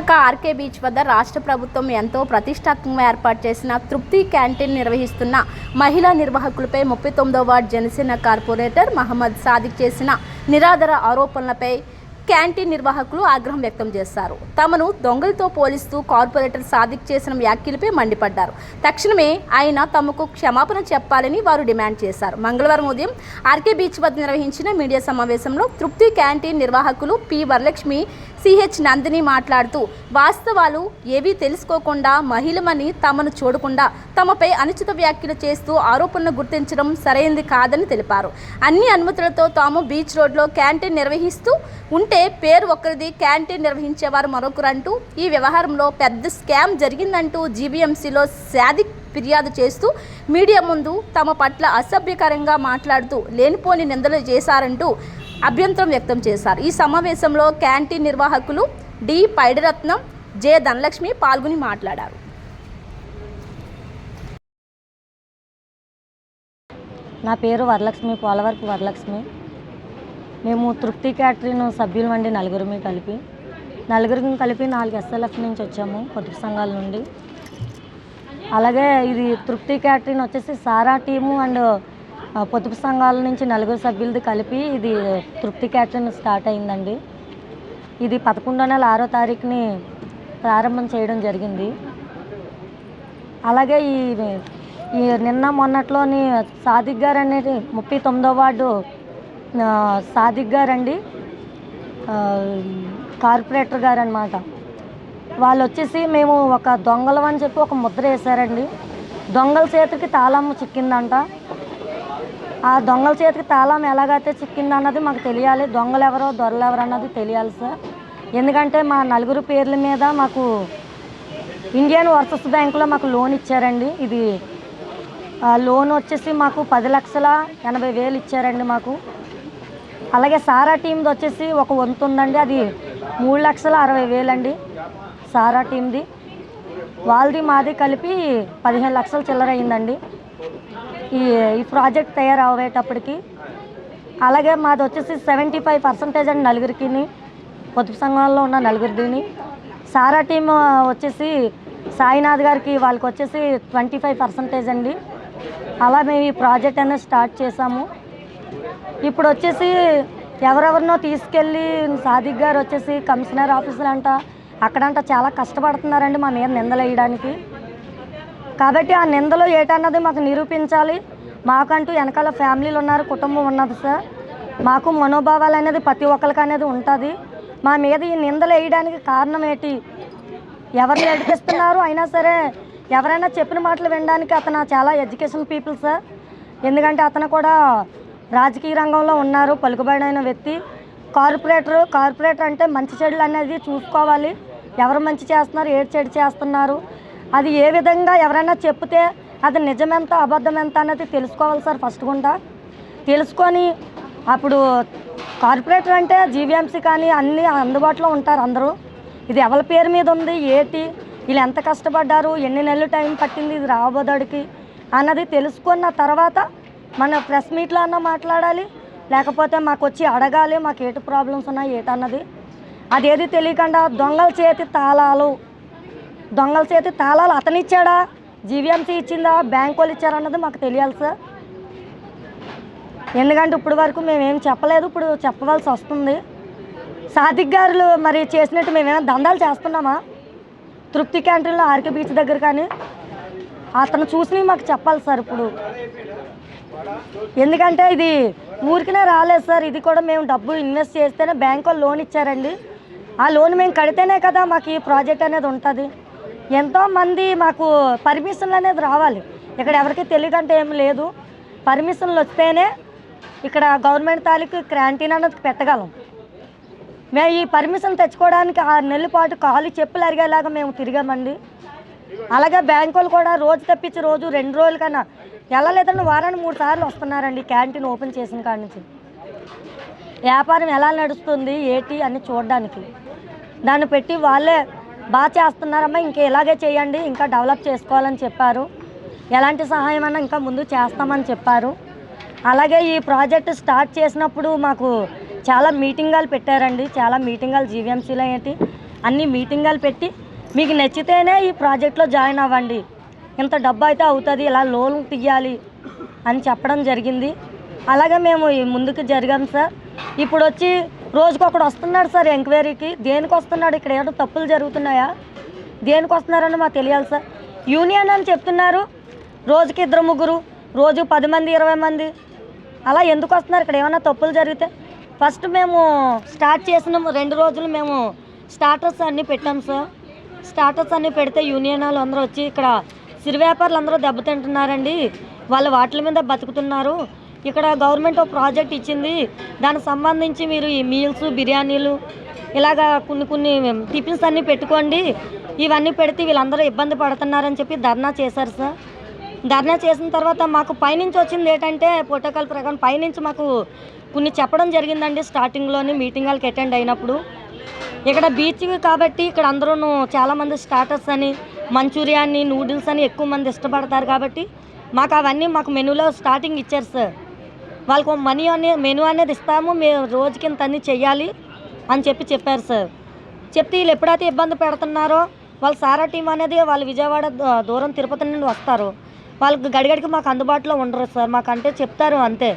Visakha RK beach వద్ద రాష్ట్ర ప్రభుత్వం ఎంతో ప్రతిష్టాత్మకంగా ఏర్పాటు చేసిన తృప్తి క్యాంటీన్ నిర్వహిస్తున్న మహిళా నిర్వాహకులపై ముప్పై తొమ్మిదో వార్డు జనసేన కార్పొరేటర్ మహమ్మద్ సాదిక్ చేసిన నిరాధార ఆరోపణలపై క్యాంటీన్ నిర్వాహకులు ఆగ్రహం వ్యక్తం చేశారు. తమను దొంగలతో పోలిస్తూ కార్పొరేటర్ సాదిక్ చేసిన వ్యాఖ్యలపై మండిపడ్డారు. తక్షణమే ఆయన తమకు క్షమాపణ చెప్పాలని వారు డిమాండ్ చేశారు. మంగళవారం ఉదయం ఆర్కే బీచ్ వద్ద నిర్వహించిన మీడియా సమావేశంలో తృప్తి క్యాంటీన్ నిర్వాహకులు పి వరలక్ష్మి సిహెచ్ నందిని మాట్లాడుతూ వాస్తవాలు ఏవీ తెలుసుకోకుండా మహిళమని తమను చూడకుండా తమపై అనుచిత వ్యాఖ్యలు చేస్తూ ఆరోపణలు గుర్తించడం సరైంది కాదని తెలిపారు. అన్ని అనుమతులతో తాము బీచ్ రోడ్లో క్యాంటీన్ నిర్వహిస్తూ ఉంటే పేరు ఒకరిది క్యాంటీన్ నిర్వహించేవారు మరొకరంటూ ఈ వ్యవహారంలో పెద్ద స్కామ్ జరిగిందంటూ జీబీఎంసీలో శాదిక్ ఫిర్యాదు చేస్తూ మీడియా ముందు తమ పట్ల అసభ్యకరంగా మాట్లాడుతూ లేనిపోని నిందలు చేశారంటూ అభ్యంతరం వ్యక్తం చేశారు. ఈ సమావేశంలో క్యాంటీన్ నిర్వాహకులు డి పైడిరత్నం జె ధనలక్ష్మి పాల్గొని మాట్లాడారు. నా పేరు వరలక్ష్మి పోలవరపు వరలక్ష్మి. మేము తృప్తి క్యాటరీను సభ్యులు అండి నలుగురిమి కలిపి నలుగురికి కలిపి నాలుగు ఎస్ఎల్ఎఫ్ నుంచి వచ్చాము పొదుపు సంఘాల నుండి. అలాగే ఇది తృప్తి క్యాటరీన్ వచ్చేసి సారా టీము అండ్ పొదుపు సంఘాల నుంచి నలుగురు సభ్యులది కలిపి ఇది తృప్తి క్యాటరింగ్ స్టార్ట్ అయిందండి. ఇది పదకొండో నెల ఆరో తారీఖుని ప్రారంభం చేయడం జరిగింది. అలాగే ఈ ఈ నిన్న మొన్నట్లోని సాదిక్ గారు అనేది ముప్పై తొమ్మిదో వార్డు సాదిక్ గారండి. కార్పొరేటర్ గారు అనమాట వాళ్ళు వచ్చేసి మేము ఒక దొంగలం అని చెప్పి ఒక ముద్ర వేశారండి. దొంగల చేతికి తాళం చిక్కిందంట. ఆ దొంగల చేతికి తాళం ఎలాగైతే చిక్కింది అన్నది మాకు తెలియాలి. దొంగలు ఎవరో దొరలు ఎవరో అన్నది తెలియాలి సార్. ఎందుకంటే మా నలుగురు పేర్ల మీద మాకు ఇండియన్ వర్సెస్ బ్యాంకులో మాకు లోన్ ఇచ్చారండి. ఇది లోన్ వచ్చేసి మాకు పది లక్షల ఎనభై వేలు ఇచ్చారండి మాకు. అలాగే సారా టీంది వచ్చేసి ఒక వంతు ఉందండి. అది మూడు లక్షల అరవై వేలండి సారా టీంది వాళ్ళది మాది కలిపి పదిహేను లక్షల చిల్లర అయిందండి. ఈ ఈ ప్రాజెక్ట్ తయారయ్యేటప్పటికి అలాగే మాది వచ్చేసి సెవెంటీ ఫైవ్ పర్సెంటేజ్ అండి నలుగురికి పొదుపు సంఘంలో ఉన్న నలుగురిని సారా టీం వచ్చేసి సాయినాథ్ గారికి వాళ్ళకి వచ్చేసి ట్వంటీ ఫైవ్ పర్సెంటేజ్ అండి. అలా మేము ఈ ప్రాజెక్ట్ అనేది స్టార్ట్ చేసాము. ఇప్పుడు వచ్చేసి ఎవరెవరినో తీసుకెళ్ళి సాదిక్ గారు వచ్చేసి కమిషనర్ ఆఫీసులు అంట అక్కడంట చాలా కష్టపడుతున్నారండి మా మీద నిందలు వేయడానికి కాబట్టి ఆ నిందలో ఏటన్నది మాకు నిరూపించాలి. మాకంటూ వెనకాల ఫ్యామిలీలు ఉన్నారు కుటుంబం ఉన్నది సార్. మాకు మనోభావాలు అనేది ప్రతి ఒక్కరికి అనేది ఉంటుంది. మా మీద ఈ నిందలు వేయడానికి కారణం ఏంటి? ఎవరు నడిపిస్తున్నారు అయినా సరే ఎవరైనా చెప్పిన మాటలు వినడానికి అతను చాలా ఎడ్యుకేషన్ పీపుల్ సార్. ఎందుకంటే అతను కూడా రాజకీయ రంగంలో ఉన్నారు పలుకుబడిన వ్యక్తి. కార్పొరేటర్ కార్పొరేటర్ అంటే మంచి చెడులు అనేది చూసుకోవాలి. ఎవరు మంచి చేస్తున్నారు ఏడు చెడు చేస్తున్నారు. అది ఏ విధంగా ఎవరైనా చెప్తే అది నిజమెంత అబద్ధం ఎంత అనేది తెలుసుకోవాలి సార్ ఫస్ట్ గుండా. తెలుసుకొని అప్పుడు కార్పొరేటర్ అంటే జీవీఎంసీ కానీ అన్నీ అందుబాటులో ఉంటారు అందరూ. ఇది ఎవరి పేరు మీద ఉంది ఏటి వీళ్ళు ఎంత కష్టపడ్డారు ఎన్ని నెలలు టైం పట్టింది ఇది రాబోదాడికి అన్నది తెలుసుకున్న తర్వాత మన ప్రెస్ మీట్లో అన్న మాట్లాడాలి లేకపోతే మాకు వచ్చి అడగాలి మాకు ఏటి ప్రాబ్లమ్స్ ఉన్నాయి ఏటన్నది. అదేది తెలియకుండా దొంగల చేతి తాళాలు దొంగల చేతి తాళాలు అతను ఇచ్చాడా జీవీఎంసీ ఇచ్చిందా? బ్యాంక్ వాళ్ళు ఇచ్చారన్నది మాకు తెలియాలి సార్. ఎందుకంటే ఇప్పుడు వరకు మేమేం చెప్పలేదు. ఇప్పుడు చెప్పవలసి వస్తుంది. సాదిక్ గారులు మరి చేసినట్టు మేమేమైనా దందాలు చేస్తున్నామా? తృప్తి క్యాంటీన్లో ఆర్కే బీచ్ దగ్గర కానీ అతను చూసినవి మాకు చెప్పాలి సార్ ఇప్పుడు. ఎందుకంటే ఇది ఊరికినే రాలేదు సార్. ఇది కూడా మేము డబ్బు ఇన్వెస్ట్ చేస్తేనే బ్యాంక్ వాళ్ళు లోన్ ఇచ్చారండి. ఆ లోన్ మేము కడితేనే కదా మాకు ఈ ప్రాజెక్ట్ అనేది ఉంటుంది. ఎంతోమంది మాకు పర్మిషన్లు అనేది రావాలి. ఇక్కడ ఎవరికి తెలియదంటే ఏం లేదు. పర్మిషన్లు వస్తేనే ఇక్కడ గవర్నమెంట్ తాలూకు క్యాంటీన్ అనేది పెట్టగలం. మేము ఈ పర్మిషన్ తెచ్చుకోవడానికి ఆరు నెలల పాటు కాలు చెప్పులు అరిగేలాగా మేము తిరిగామండి. అలాగే బ్యాంకులు వాళ్ళు కూడా రోజు తప్పించి రోజు రెండు రోజుల కన్నా వెళ్ళలేదని వారానికి మూడు సార్లు వస్తున్నారండి క్యాంటీన్ ఓపెన్ చేసిన కాడి నుంచి. వ్యాపారం ఎలా నడుస్తుంది ఏటి అని చూడడానికి. దాన్ని పెట్టి వాళ్ళే బాగా చేస్తున్నారమ్మా ఇంకా ఇలాగే చేయండి ఇంకా డెవలప్ చేసుకోవాలని చెప్పారు. ఎలాంటి సహాయం అన్నా ఇంకా ముందు చేస్తామని చెప్పారు. అలాగే ఈ ప్రాజెక్ట్ స్టార్ట్ చేసినప్పుడు మాకు చాలా మీటింగాలు పెట్టారండి. చాలా మీటింగాలు జీవీఎంసీలో ఏంటి అన్ని మీటింగాలు పెట్టి మీకు నచ్చితేనే ఈ ప్రాజెక్ట్లో జాయిన్ అవ్వండి. ఇంత డబ్బు అయితే అవుతుంది ఇలా లోన్ తీయాలి అని చెప్పడం జరిగింది. అలాగే మేము ముందుకు జరిగాం సార్. ఇప్పుడు వచ్చి రోజుకొకడు వస్తున్నాడు సార్ ఎంక్వైరీకి. దేనికి వస్తున్నాడు? ఇక్కడ ఏదో తప్పులు జరుగుతున్నాయా? దేనికి వస్తున్నారని మాకు తెలియాలి సార్. యూనియన్ అని చెప్తున్నారు. రోజుకి ఇద్దరు ముగ్గురు రోజు పది మంది ఇరవై మంది. అలా ఎందుకు వస్తున్నారు? ఇక్కడ ఏమైనా తప్పులు జరిగితే? ఫస్ట్ మేము స్టార్ట్ చేసిన రెండు రోజులు మేము స్టార్టర్స్ అన్నీ పెట్టాం సార్. స్టార్టర్స్ అన్నీ పెడితే యూనియన్ వాళ్ళు అందరూ వచ్చి ఇక్కడ సిరి వ్యాపారులు అందరూ దెబ్బతింటున్నారండి. వాళ్ళు వాటి మీద బతుకుతున్నారు. ఇక్కడ గవర్నమెంట్ ఒక ప్రాజెక్ట్ ఇచ్చింది. దానికి సంబంధించి మీరు ఈ మీల్స్ బిర్యానీలు ఇలాగా కొన్ని కొన్ని టిఫిన్స్ అన్నీ పెట్టుకోండి. ఇవన్నీ పెడితే వీళ్ళందరూ ఇబ్బంది పడుతున్నారని చెప్పి ధర్నా చేశారు సార్. ధర్నా చేసిన తర్వాత మాకు పైనుంచి వచ్చింది ఏంటంటే ప్రోటోకాల్ ప్రకారం పైనుంచి మాకు కొన్ని చెప్పడం జరిగిందండి స్టార్టింగ్లోని మీటింగ్ వాళ్ళకి అటెండ్ అయినప్పుడు. ఇక్కడ బీచ్ కాబట్టి ఇక్కడ అందరూ చాలామంది స్టార్టర్స్ అని మంచూరియాని నూడిల్స్ అని ఎక్కువ మంది ఇష్టపడతారు కాబట్టి మాకు అవన్నీ మాకు మెనూలో స్టార్టింగ్ ఇచ్చారు సార్. వాళ్ళకు మనీ అనే మెనూ అనేది ఇస్తాము మేము రోజుకి ఇంత అన్ని చెయ్యాలి అని చెప్పి చెప్పారు సార్. చెప్తే వీళ్ళు ఎప్పుడైతే ఇబ్బంది పెడుతున్నారో వాళ్ళ సారా టీం అనేది వాళ్ళు విజయవాడ దూరం తిరుపతి నుండి వస్తారు. వాళ్ళకి గడిగడికి మాకు అందుబాటులో ఉండరు సార్ మాకు అంటే చెప్తారు అంతే.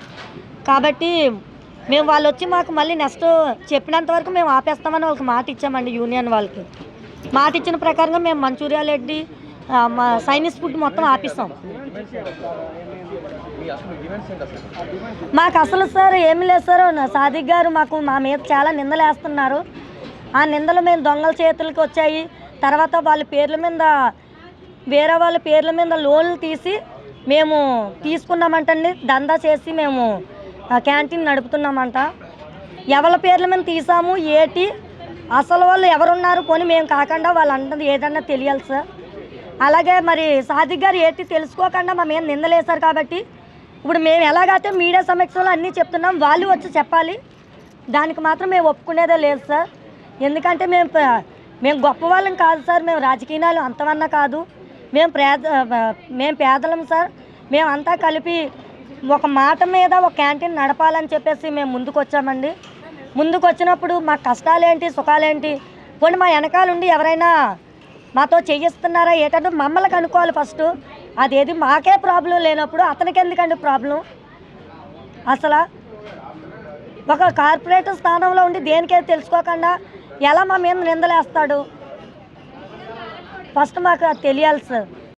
కాబట్టి మేము వాళ్ళు వచ్చి మాకు మళ్ళీ నెక్స్ట్ చెప్పినంత వరకు మేము ఆపేస్తామని వాళ్ళకి మాట ఇచ్చామండి యూనియన్ వాళ్ళకి. మాట ఇచ్చిన ప్రకారంగా మేము మంచూరియా రెడ్డి ఆ, మా చైనీస్ ఫుడ్ మొత్తం ఆపిస్తాం మాకు అసలు సార్ ఏమి లేదు సార్. సాదిక్ గారు మాకు మా మీద చాలా నిందలు వేస్తున్నారు ఆ నిందలు మేము దొంగల చేతులకి వచ్చాయి. తర్వాత వాళ్ళ పేర్ల మీద వేరే వాళ్ళ పేర్ల మీద లోన్లు తీసి మేము తీసుకున్నామంటండి. దందా చేసి మేము క్యాంటీన్ నడుపుతున్నామంట. ఎవరి పేర్ల మీద తీసాము ఏటి? అసలు వాళ్ళు ఎవరున్నారు? కొని మేము కాకుండా వాళ్ళు అంటది ఏదన్నా తెలియాలి సార్. అలాగే మరి సాదిక్ గారు ఏంటి తెలుసుకోకుండా మా మీద నిందలేశారు కాబట్టి ఇప్పుడు మేము ఎలాగైతే మీడియా సమక్షంలో అన్నీ చెప్తున్నాం వాళ్ళు వచ్చి చెప్పాలి. దానికి మాత్రం మేము ఒప్పుకునేదే లేదు సార్. ఎందుకంటే మేము మేము గొప్ప వాళ్ళం కాదు సార్. మేము రాజకీయాలు అంతవన్నా కాదు. మేము పేద మేము పేదలం సార్. మేమంతా కలిపి ఒక మాట మీద ఒక క్యాంటీన్ నడపాలని చెప్పేసి మేము ముందుకు వచ్చామండి ముందుకు వచ్చినప్పుడు మా కష్టాలేంటి సుఖాలేంటి? పోనీ మా వెనకాలండి ఎవరైనా మాతో చేయిస్తున్నారా? ఏంటంటే మమ్మల్ని కనుక్కోవాలి ఫస్ట్. అదేది మాకే ప్రాబ్లం లేనప్పుడు అతనికి ఎందుకండి ప్రాబ్లం? అసలు ఒక కార్పొరేటర్ స్థానంలో ఉండి దేనికైతే తెలుసుకోకుండా ఎలా మా మీద నిందలేస్తాడు? ఫస్ట్ మాకు అది తెలియాలి సార్.